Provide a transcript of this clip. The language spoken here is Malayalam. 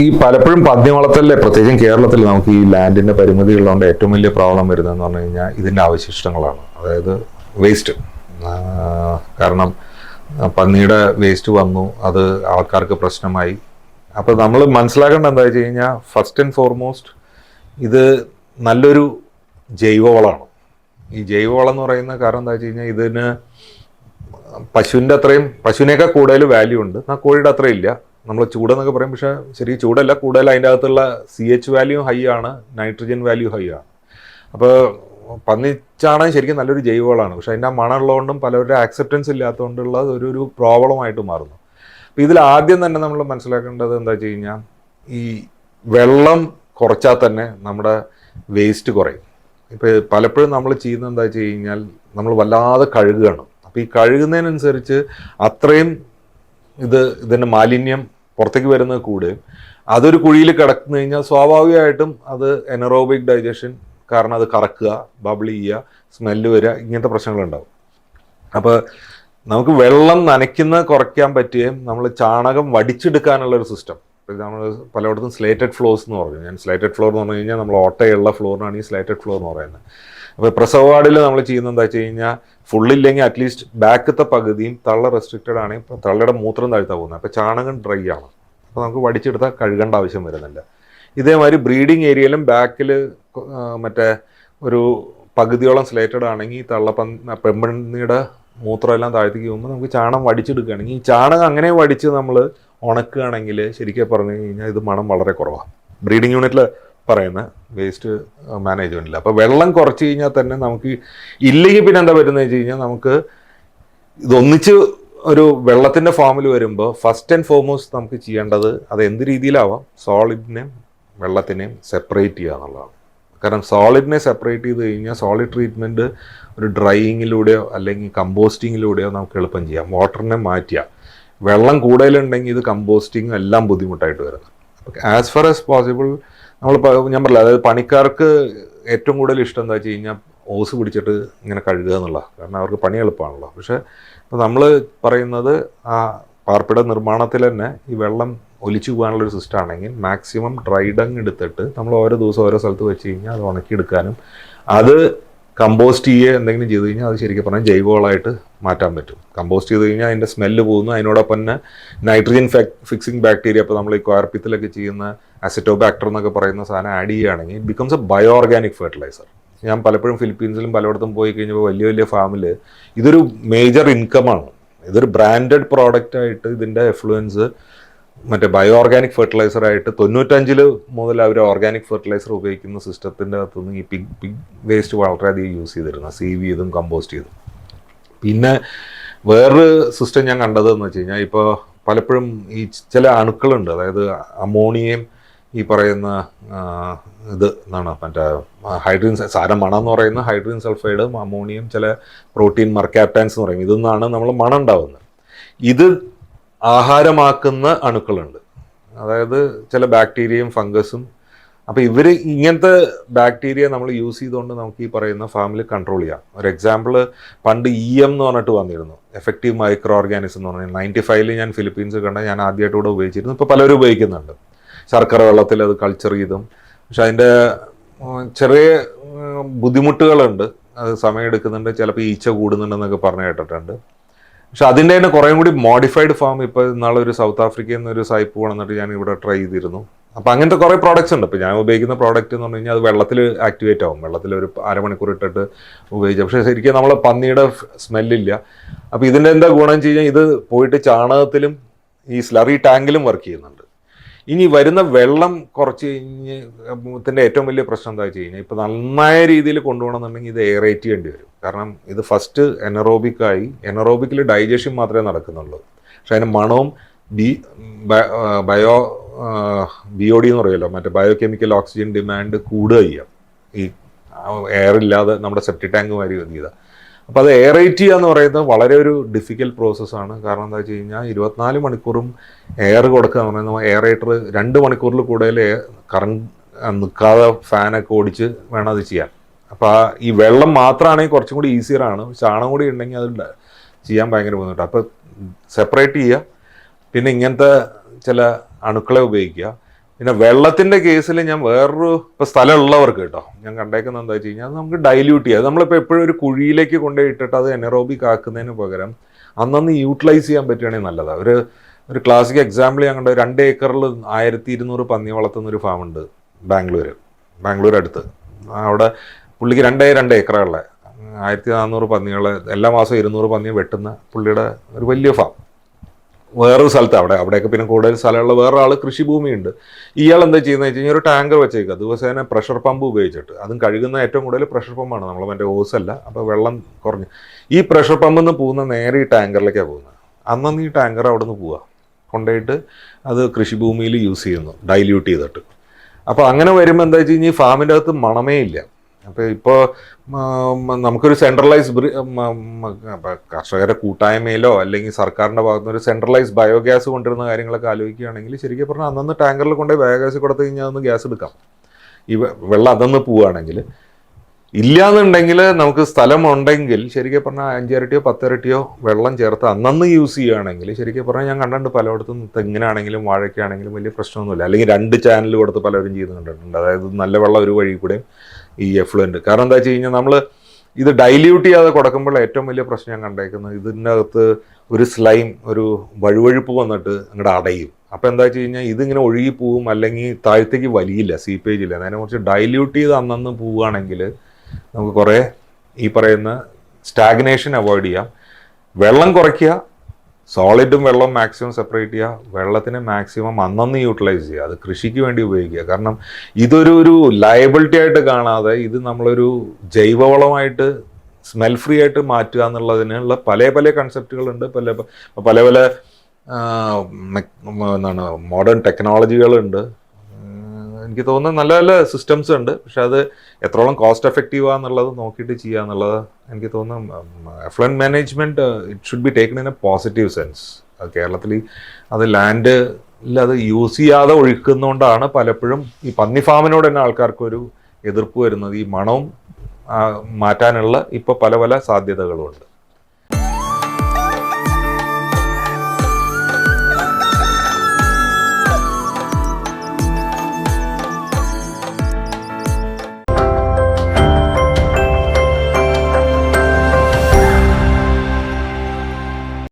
ഈ പലപ്പോഴും പന്നി വളർത്തലിലെ പ്രത്യേകിച്ചും കേരളത്തിൽ നമുക്ക് ഈ ലാൻഡിന്റെ പരിമിതി ഉള്ളതുകൊണ്ട് ഏറ്റവും വലിയ പ്രോബ്ലം വരുന്നതെന്ന് പറഞ്ഞു കഴിഞ്ഞാൽ ഇതിന്റെ അവശിഷ്ടങ്ങളാണ്. അതായത് വേസ്റ്റ് കാരണം പന്നിയുടെ വേസ്റ്റ് വന്നു അത് ആൾക്കാർക്ക് പ്രശ്നമായി. അപ്പോൾ നമ്മൾ മനസ്സിലാക്കേണ്ട എന്താ വെച്ച് കഴിഞ്ഞാൽ ഫസ്റ്റ് ആൻഡ് ഫോർമോസ്റ്റ് ഇത് നല്ലൊരു ജൈവവളമാണ്. ഈ ജൈവവളം എന്ന് പറയുന്ന കാരണം എന്താ വെച്ച് കഴിഞ്ഞാൽ ഇതിന് പശുവിന്റെ അത്രയും പശുവിനേക്കാൾ കൂടുതൽ വാല്യൂ ഉണ്ട്. എന്നാൽ കോഴിയുടെ അത്രയും ഇല്ല. നമ്മൾ ചൂടെന്നൊക്കെ പറയും പക്ഷേ ശരി ചൂടല്ല കൂടുതൽ അതിന്റെ അകത്തുള്ള സി എച്ച് വാല്യൂ ഹൈ ആണ് നൈട്രജൻ വാല്യൂ ഹൈ ആണ്. അപ്പോൾ പന്നിച്ചാണകം ശരിക്കും നല്ലൊരു ജൈവവളമാണ്. പക്ഷേ അതിന്റെ മണമുള്ളതുകൊണ്ടും പലവരുടെ ആക്സെപ്റ്റൻസ് ഇല്ലാത്തതുകൊണ്ടുള്ള ഒരു ഒരു പ്രോബ്ലമായിട്ട് മാറുന്നു. അപ്പോൾ ഇതിൽ ആദ്യം തന്നെ നമ്മൾ മനസ്സിലാക്കേണ്ടത് എന്താ വെച്ച് കഴിഞ്ഞാൽ ഈ വെള്ളം കുറച്ചാൽ തന്നെ നമ്മുടെ വേസ്റ്റ് കുറയും. ഇപ്പോൾ പലപ്പോഴും നമ്മൾ ചെയ്യുന്നത് എന്താ വെച്ച് കഴിഞ്ഞാൽ നമ്മൾ വല്ലാതെ കഴുകുകയാണ്. അപ്പോൾ ഈ കഴുകുന്നതിനനുസരിച്ച് അത്രയും ഇത് ഇതിന്റെ മാലിന്യം പുറത്തേക്ക് വരുന്നത് കൂടുകയും അതൊരു കുഴിയിൽ കിടന്നു കഴിഞ്ഞാൽ സ്വാഭാവികമായിട്ടും അത് എനറോബിക് ഡൈജഷൻ കാരണം അത് കറക്കുക ബബിൾ ചെയ്യുക സ്മെല്ല് വരിക ഇങ്ങനത്തെ പ്രശ്നങ്ങളുണ്ടാവും. അപ്പോൾ നമുക്ക് വെള്ളം നനയ്ക്കുന്ന കുറയ്ക്കാൻ പറ്റുകയും നമ്മൾ ചാണകം വടിച്ചെടുക്കാനുള്ള ഒരു സിസ്റ്റം നമ്മൾ പലയിടത്തും സ്ലേറ്റഡ് ഫ്ലോർസ് എന്ന് പറഞ്ഞു. ഞാൻ സ്ലേറ്റഡ് ഫ്ലോർ എന്ന് പറഞ്ഞു കഴിഞ്ഞാൽ നമ്മൾ ഓട്ടയുള്ള ഫ്ലോറിനാണ് ഈ സ്ലേറ്റഡ് ഫ്ലോർ എന്ന് പറയുന്നത്. അപ്പോൾ പ്രസവ വാർഡിൽ നമ്മൾ ചെയ്യുന്നത് എന്താ വെച്ച് കഴിഞ്ഞാൽ ഫുള്ളില്ലെങ്കിൽ അറ്റ്ലീസ്റ്റ് ബാക്കത്തെ പകുതിയും തള്ള റെസ്ട്രിക്റ്റഡ് ആണ്. ഇപ്പോൾ തള്ളയുടെ മൂത്രം താഴ്ത്താൻ പോകുന്നത്. അപ്പോൾ ചാണകം ഡ്രൈ ആണ്. അപ്പോൾ നമുക്ക് വടിച്ചെടുത്താൽ കഴുകേണ്ട ആവശ്യം വരുന്നില്ല. ഇതേമാതിരി ബ്രീഡിങ് ഏരിയയിലും ബാക്കിൽ മറ്റേ ഒരു പകുതിയോളം സ്ലേറ്റഡ് ആണെങ്കിൽ തള്ള തള്ളപ്പന്ന പെമ്പണ്ണിയുടെ മൂത്രം എല്ലാം താഴ്ത്തേക്ക് പോകുമ്പോൾ നമുക്ക് ചാണകം വടിച്ചെടുക്കുകയാണെങ്കിൽ ഈ ചാണകം അങ്ങനെ വടിച്ച് നമ്മൾ ഉണക്കുകയാണെങ്കിൽ ശരിക്കും പറഞ്ഞു കഴിഞ്ഞാൽ ഇത് മണം വളരെ കുറവാണ്. ബ്രീഡിംഗ് യൂണിറ്റിൽ പറയുന്ന വേസ്റ്റ് മാനേജ്മെന്റിൽ അപ്പോൾ വെള്ളം കുറച്ച് കഴിഞ്ഞാൽ തന്നെ നമുക്ക് ഇല്ലെങ്കിൽ പിന്നെ എന്താ പറ്റുന്നത് വെച്ച് കഴിഞ്ഞാൽ നമുക്ക് ഇതൊന്നിച്ച് ഒരു വെള്ളത്തിന്റെ ഫോമിൽ വരുമ്പോൾ ഫസ്റ്റ് ആൻഡ് ഫോർമോസ്റ്റ് നമുക്ക് ചെയ്യേണ്ടത് അത് എന്ത് രീതിയിലാവാം? സോളിഡിനെയും വെള്ളത്തിനെയും സെപ്പറേറ്റ് ചെയ്യുക എന്നുള്ളതാണ്. കാരണം സോളിഡിനെ സെപ്പറേറ്റ് ചെയ്ത് കഴിഞ്ഞാൽ സോളിഡ് ട്രീറ്റ്മെന്റ് ഒരു ഡ്രൈയിങ്ങിലൂടെയോ അല്ലെങ്കിൽ കമ്പോസ്റ്റിങ്ങിലൂടെയോ നമുക്ക് എളുപ്പം ചെയ്യാം. വാട്ടറിനെ മാറ്റിയ വെള്ളം കൂടുതലുണ്ടെങ്കിൽ ഇത് കമ്പോസ്റ്റിംഗ് എല്ലാം ബുദ്ധിമുട്ടായിട്ട് വരുന്നത് ആസ് ഫാർ ആസ് പോസിബിൾ നമ്മൾ ഞാൻ പറയില്ല അതായത് പണിക്കാർക്ക് ഏറ്റവും കൂടുതൽ ഇഷ്ടം എന്താ വെച്ച് കഴിഞ്ഞാൽ ഓസ് പിടിച്ചിട്ട് ഇങ്ങനെ കഴുകുക എന്നുള്ള കാരണം അവർക്ക് പണി എളുപ്പമാണല്ലോ. പക്ഷേ നമ്മൾ പറയുന്നത് ആ പാർപ്പിട നിർമ്മാണത്തിൽ തന്നെ ഈ വെള്ളം ഒലിച്ചു പോകാനുള്ള ഒരു സിസ്റ്റം ആണെങ്കിൽ മാക്സിമം ഡ്രൈഡങ് എടുത്തിട്ട് നമ്മൾ ഓരോ ദിവസം ഓരോ സ്ഥലത്ത് വെച്ച് കഴിഞ്ഞാൽ അത് ഉണക്കിയെടുക്കാനും അത് കമ്പോസ്റ്റ് ചെയ്യുക എന്തെങ്കിലും ചെയ്ത് കഴിഞ്ഞാൽ അത് ശരിക്കും പറഞ്ഞാൽ ജൈവവളമായിട്ട് മാറ്റാൻ പറ്റും. കമ്പോസ്റ്റ് ചെയ്ത് കഴിഞ്ഞാൽ അതിന്റെ സ്മെല്ല് പോകുന്നു. അതിനോടൊപ്പം തന്നെ നൈട്രജൻ ഫിക്സിങ് ബാക്ടീരിയ അപ്പോൾ നമ്മൾ ഈ ക്വാർപ്പിത്തിലൊക്കെ ചെയ്യുന്ന അസിറ്റോബാക്ടർ എന്നൊക്കെ പറയുന്ന സാധനം ആഡ് ചെയ്യുകയാണെങ്കിൽ it becomes a bio organic fertiliser ഞാൻ പലപ്പോഴും ഫിലിപ്പീൻസിലും പലയിടത്തും പോയി കഴിഞ്ഞപ്പോൾ വലിയ വലിയ ഫാമിൽ ഇതൊരു മേജർ ഇൻകമാണ് ഇതൊരു ബ്രാൻഡഡ് പ്രോഡക്റ്റ് ആയിട്ട് ഇതിന്റെ എഫ്ലുവൻസ് മറ്റേ ബയോ ഓർഗാനിക് ഫെർട്ടിലൈസർ ആയിട്ട് തൊണ്ണൂറ്റഞ്ചിൽ മുതൽ അവർ ഓർഗാനിക് ഫെർട്ടിലൈസർ ഉപയോഗിക്കുന്ന സിസ്റ്റത്തിന്റെ അകത്തുനിന്ന് ഈ പിഗ് പിഗ് വേസ്റ്റ് വളരെയധികം യൂസ് ചെയ്തിരുന്നു. സീവ് ചെയ്തും കമ്പോസ്റ്റ് ചെയ്തും. പിന്നെ വേറൊരു സിസ്റ്റം ഞാൻ കണ്ടത് എന്ന് വെച്ച് കഴിഞ്ഞാൽ ഇപ്പോൾ പലപ്പോഴും ഈ ചില അണുക്കളുണ്ട്. അതായത് അമോണിയയും ഈ പറയുന്ന ഇത് എന്താണ് മറ്റേ ഹൈഡ്രജൻ സാരം മണം എന്ന് പറയുന്ന ഹൈഡ്രജൻ സൾഫൈഡും അമോണിയം ചില പ്രോട്ടീൻ മർക്കാപ്റ്റാൻസ് എന്ന് പറയും. ഇതിൽ നിന്നാണ് നമ്മൾ മണം ഉണ്ടാവുന്നത്. ഇത് ആഹാരമാക്കുന്ന അണുക്കളുണ്ട്. അതായത് ചില ബാക്ടീരിയയും ഫംഗസും. അപ്പോൾ ഇവർ ഇങ്ങനത്തെ ബാക്ടീരിയ നമ്മൾ യൂസ് ചെയ്തുകൊണ്ട് നമുക്ക് ഈ പറയുന്ന ഫാമിൽ കൺട്രോൾ ചെയ്യാം. ഒരു എക്സാമ്പിൾ പണ്ട് ഇ എം എന്ന് പറഞ്ഞിട്ട് വന്നിരുന്നു. എഫക്റ്റീവ് മൈക്രോ ഓർഗാനിസം എന്ന് പറഞ്ഞാൽ നയന്റി ഫൈവിൽ ഞാൻ ഫിലിപ്പീൻസ് കണ്ട ഞാൻ ആദ്യമായിട്ട് ഇവിടെ ഉപയോഗിച്ചിരുന്നു ഇപ്പോൾ പലരും ഉപയോഗിക്കുന്നുണ്ട്. ശർക്കര വെള്ളത്തിൽ അത് കൾച്ചർ ചെയ്തും. പക്ഷെ അതിന്റെ ചെറിയ ബുദ്ധിമുട്ടുകളുണ്ട്. അത് സമയമെടുക്കുന്നുണ്ട് ചിലപ്പോൾ ഈച്ച കൂടുന്നുണ്ടെന്നൊക്കെ പറഞ്ഞു കേട്ടിട്ടുണ്ട്. പക്ഷെ അതിന്റെ തന്നെ കുറേ കൂടി മോഡിഫൈഡ് ഫാം ഇപ്പോൾ നാളെ ഒരു സൗത്ത് ആഫ്രിക്കയിൽ നിന്ന് ഒരു സൈപ്പ് കൊണ്ടുവന്നിട്ട് ഞാൻ ഇവിടെ ട്രൈ ചെയ്തിരുന്നു. അപ്പം അങ്ങനത്തെ കുറേ പ്രോഡക്റ്റ്സ് ഉണ്ട്. ഇപ്പം ഞാൻ ഉപയോഗിക്കുന്ന പ്രോഡക്റ്റ് എന്ന് പറഞ്ഞു കഴിഞ്ഞാൽ അത് വെള്ളത്തിൽ ആക്ടിവേറ്റ് ആവും. വെള്ളത്തിൽ ഒരു അരമണിക്കൂർ ഇട്ടിട്ട് ഉപയോഗിച്ചു. പക്ഷേ ശരിക്കും നമ്മൾ പന്നിയുടെ സ്മെല്ലില്ല അപ്പോൾ ഇതിന്റെ എന്താ ഗുണം വെച്ച് കഴിഞ്ഞാൽ ഇത് പോയിട്ട് ചാണകത്തിലും ഈ സ്ലറി ടാങ്കിലും വർക്ക് ചെയ്യുന്നുണ്ട്. ഇനി വരുന്ന വെള്ളം കുറച്ച് കഴിഞ്ഞ് ത്തിന്റെ ഏറ്റവും വലിയ പ്രശ്നം എന്താ വെച്ച് കഴിഞ്ഞാൽ ഇപ്പോൾ നന്നായ രീതിയിൽ കൊണ്ടുപോകണമെന്നുണ്ടെങ്കിൽ ഇത് എയറേറ്റ് ചെയ്യേണ്ടി വരും. കാരണം ഇത് ഫസ്റ്റ് എനറോബിക്കായി എനറോബിക്കിൽ ഡൈജഷൻ മാത്രമേ നടക്കുന്നുള്ളൂ. പക്ഷെ അതിന് മണവും B bio B O D എന്ന് പറയുമല്ലോ മറ്റേ ബയോ കെമിക്കൽ ഓക്സിജൻ ഡിമാൻഡ് കൂടുക ചെയ്യാം. ഈ എയർ ഇല്ലാതെ നമ്മുടെ സെപ്റ്റി ടാങ്ക് മാതിരി ചെയ്താൽ അപ്പോൾ അത് എയറേറ്റ് ചെയ്യുക എന്ന് പറയുന്നത് വളരെ ഒരു ഡിഫിക്കൽട്ട് പ്രോസസ്സാണ് കാരണം എന്താ വെച്ച് കഴിഞ്ഞാൽ ഇരുപത്തിനാല് മണിക്കൂറും എയർ കൊടുക്കുക എന്ന് പറയുന്നത് എയറേറ്റർ രണ്ട് മണിക്കൂറിൽ കൂടുതൽ കറണ്ട് നിൽക്കാതെ ഫാനൊക്കെ ഓടിച്ച് വേണം അത് ചെയ്യാൻ. അപ്പോൾ ആ ഈ വെള്ളം മാത്രമാണെങ്കിൽ കുറച്ചും കൂടി ഈസിയറാണ് ചാണം കൂടി ഉണ്ടെങ്കിൽ അത് ചെയ്യാൻ ഭയങ്കര ബുദ്ധിമുട്ടാണ്. അപ്പോൾ സെപ്പറേറ്റ് ചെയ്യുക. പിന്നെ ഇങ്ങനത്തെ ചില അണുക്കളെ ഉപയോഗിക്കുക. പിന്നെ വെള്ളത്തിന്റെ കേസിൽ ഞാൻ വേറൊരു ഇപ്പൊ സ്ഥലമുള്ളവർക്ക് കേട്ടോ ഞാൻ കണ്ടേക്കുന്നത് എന്താ വെച്ച് കഴിഞ്ഞാൽ നമുക്ക് ഡൈല്യൂട്ട് ചെയ്യാം. നമ്മളിപ്പോൾ എപ്പോഴും ഒരു കുഴിയിലേക്ക് കൊണ്ടുപോയി ഇട്ടിട്ട് അത് എനറോബിക് ആക്കുന്നതിന് പകരം അന്നന്ന് യൂട്ടിലൈസ് ചെയ്യാൻ പറ്റുകയാണെങ്കിൽ നല്ലതാണ് ഒരു ഒരു ക്ലാസിക് എക്സാമ്പിൾ ഞാൻ കണ്ട രണ്ട് ഏക്കറിൽ ആയിരത്തി ഇരുന്നൂറ് പന്നി വളർത്തുന്ന ഒരു ഫാം ഉണ്ട് ബാംഗ്ലൂർ ബാംഗ്ലൂർ അടുത്ത്. അവിടെ പുള്ളിക്ക് രണ്ടേ രണ്ട് ഏക്കറുള്ള ആയിരത്തി നാനൂറ് പന്നികളെ എല്ലാ മാസവും ഇരുന്നൂറ് പന്നിയെ വെട്ടുന്ന പുള്ളിയുടെ ഒരു വലിയ ഫാം വേറൊരു സ്ഥലത്ത് അവിടെ അവിടെയൊക്കെ പിന്നെ കൂടുതൽ സ്ഥലമുള്ള വേറെ ആൾ കൃഷിഭൂമിയുണ്ട്. ഇയാൾ എന്താ ചെയ്യുന്നത് വെച്ച് കഴിഞ്ഞാൽ ഒരു ടാങ്കർ വെച്ചേക്കുക. ദിവസേന പ്രഷർ പമ്പ് ഉപയോഗിച്ചിട്ട്. അതും കഴുകുന്ന ഏറ്റവും കൂടുതൽ പ്രഷർ പമ്പാണ്. നമ്മൾ മറ്റേ ഓസ് അല്ല അപ്പോൾ വെള്ളം കുറഞ്ഞു. ഈ പ്രഷർ പമ്പിൽ നിന്ന് പോകുന്ന നേരെ ഈ ടാങ്കറിലേക്കാണ് പോകുന്നത്. അന്നന്ന് ഈ ടാങ്കർ അവിടെ നിന്ന് പോവുക കൊണ്ടുപോയിട്ട് അത് കൃഷിഭൂമിയിൽ യൂസ് ചെയ്യുന്നു ഡൈല്യൂട്ട് ചെയ്തിട്ട്. അപ്പോൾ അങ്ങനെ വരുമ്പോൾ എന്താ വെച്ച് കഴിഞ്ഞാൽ ഈ ഫാമിന്റെ അകത്ത് മണമേ ഇല്ല. അപ്പോൾ ഇപ്പോൾ നമുക്കൊരു സെൻട്രലൈസ് കർഷകരുടെ കൂട്ടായ്മയിലോ അല്ലെങ്കിൽ സർക്കാരിന്റെ ഭാഗത്തുനിന്ന് ഒരു സെൻട്രലൈസ് ബയോഗ്യാസ് കൊണ്ടുവരുന്ന കാര്യങ്ങളൊക്കെ ആലോചിക്കുകയാണെങ്കിൽ ശരിക്കും പറഞ്ഞാൽ അന്നന്ന് ടാങ്കറിൽ കൊണ്ടുപോയി ബയോഗ്യാസ് കൊടുത്തു കഴിഞ്ഞാൽ അന്ന് ഗ്യാസ് എടുക്കാം. ഈ വെള്ളം അതൊന്ന് പോവുകയാണെങ്കിൽ ഇല്ലാന്നുണ്ടെങ്കിൽ നമുക്ക് സ്ഥലമുണ്ടെങ്കിൽ ശരിക്കും പറഞ്ഞാൽ അഞ്ചിരട്ടിയോ പത്തിരട്ടിയോ വെള്ളം ചേർത്ത് അന്നന്ന് യൂസ് ചെയ്യുകയാണെങ്കിൽ ശരിക്കും പറഞ്ഞാൽ ഞാൻ കണ്ടിട്ടുണ്ട് പലയിടത്തും തെങ്ങിനാണെങ്കിലും വാഴയ്ക്കാണെങ്കിലും വലിയ പ്രശ്നമൊന്നുമില്ല. അല്ലെങ്കിൽ രണ്ട് ചാനൽ കൊടുത്ത് പലരും ചെയ്ത് കണ്ടിട്ടുണ്ട് അതായത് നല്ല വെള്ളം ഒരു വഴി കൂടെയും ഈ എഫ്ലുവന്റ് കാരണം എന്താ വെച്ച് കഴിഞ്ഞാൽ നമ്മൾ ഇത് ഡൈല്യൂട്ട് ചെയ്യാതെ കൊടുക്കുമ്പോൾ ഏറ്റവും വലിയ പ്രശ്നം ഞാൻ കണ്ടേക്കുന്നത് ഇതിന്റെ അകത്ത് ഒരു സ്ലൈം ഒരു വഴുവഴുപ്പ് വന്നിട്ട് അങ്ങോട്ട് അടയും. അപ്പോൾ എന്താ വെച്ച് കഴിഞ്ഞാൽ ഇതിങ്ങനെ ഒഴുകി പോവും അല്ലെങ്കിൽ താഴത്തേക്ക് വലിയില്ല സീപ്പേജില്ല അതിനെ കുറിച്ച് ഡൈല്യൂട്ട് ചെയ്ത് അന്നന്ന് പോവുകയാണെങ്കിൽ നമുക്ക് കുറേ ഈ പറയുന്ന സ്റ്റാഗ്നേഷൻ അവോയ്ഡ് ചെയ്യാം. വെള്ളം കുറയ്ക്കുക സോളിഡും വെള്ളം മാക്സിമം സെപ്പറേറ്റ് ചെയ്യുക. വെള്ളത്തിന് മാക്സിമം അന്നന്ന് യൂട്ടിലൈസ് ചെയ്യുക. അത് കൃഷിക്ക് വേണ്ടി ഉപയോഗിക്കുക. കാരണം ഇതൊരു ഒരു ലയബിലിറ്റി ആയിട്ട് കാണാതെ ഇത് നമ്മളൊരു ജൈവവളമായിട്ട് സ്മെൽ ഫ്രീ ആയിട്ട് മാറ്റുക എന്നുള്ളതിനുള്ള പല പല കൺസെപ്റ്റുകളുണ്ട് പല പല പല എന്താണ് മോഡേൺ ടെക്നോളജികളുണ്ട് എനിക്ക് തോന്നുന്നത് നല്ല നല്ല സിസ്റ്റംസ് ഉണ്ട്. പക്ഷെ അത് എത്രത്തോളം കോസ്റ്റ് എഫക്റ്റീവ് ആണെന്നുള്ളത് നോക്കിയിട്ട് ചെയ്യുക എന്നുള്ളത് എനിക്ക് തോന്നുന്നു effluent management it should be taken in a positive sense അത് കേരളത്തിൽ അത് ലാൻഡ് അത് യൂസ് ചെയ്യാതെ ഒഴുക്കുന്നതുകൊണ്ടാണ് പലപ്പോഴും ഈ പന്നി ഫാമിനോട് തന്നെ ആൾക്കാർക്കൊരു എതിർപ്പ് വരുന്നത്. ഈ മണവും മാറ്റാനുള്ള ഇപ്പോൾ പല പല സാധ്യതകളും ഉണ്ട്